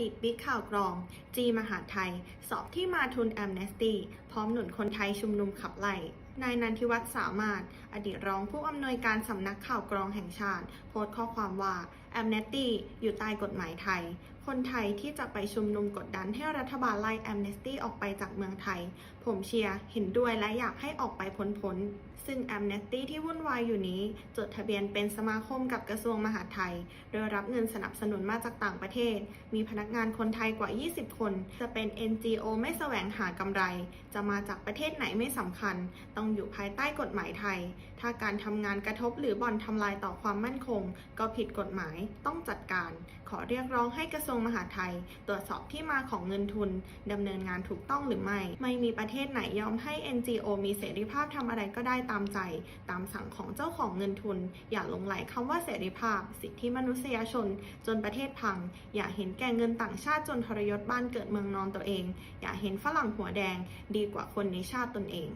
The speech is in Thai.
ดีตบิ๊กข่าวกรอง จีมหาไทย สอบที่มาทุนแอมเนสตี้ ร้อมหนุนคนไทยชุมนุมขับไล่ นายนันทิวัฒน์สามารถ อดีตรองผู้อำนวยการสำนักข่าวกรองแห่งชาติ โพสต์ข้อความว่าแอมเนสตี้อยู่ใต้กฎหมายไทย คนไทยที่จะไปชุมนุมกดดันให้รัฐบาลไล่แอมเนสตี้ออกไปจากเมืองไทย ผมเชียร์เห็นด้วยและอยากให้ออกไปพ้นๆ ซึ่งแอมเนสตี้ที่วุ่นวายอยู่นี้ จดทะเบียนเป็นสมาคมกับกระทรวงมหาดไทย โดยรับเงินสนับสนุนมาจากต่างประเทศ มีพนักงานคนไทยกว่า 20 คน จะเป็น NGO ไม่แสวงหากำไรจะมาจากประเทศไหนไม่สำคัญ ต้องอยู่ภายใต้กฎหมายไทย ถ้าการทำงานกระทบหรือบ่อนทำลายต่อความมั่นคง ก็ผิดกฎหมายต้องจัดการ เรียกร้องให้กระทรวงมหาดไทย ตรวจสอบที่มาของเงินทุนดำเนินงานถูกต้องหรือไม่ ไม่มีประเทศไหนยอมให้ NGO มีเสรีภาพทำอะไรก็ได้ตามใจ ตามสั่งของเจ้าของเงินทุน อย่าหลงไหลคำว่าเสรีภาพ สิทธิมนุษยชน จนประเทศพัง อย่าเห็นแก่เงินต่างชาติจนทรยศบ้านเกิดเมืองนอนตัวเอง อย่าเห็นฝรั่งหัวแดง ดีกว่าคนในชาติตนเอง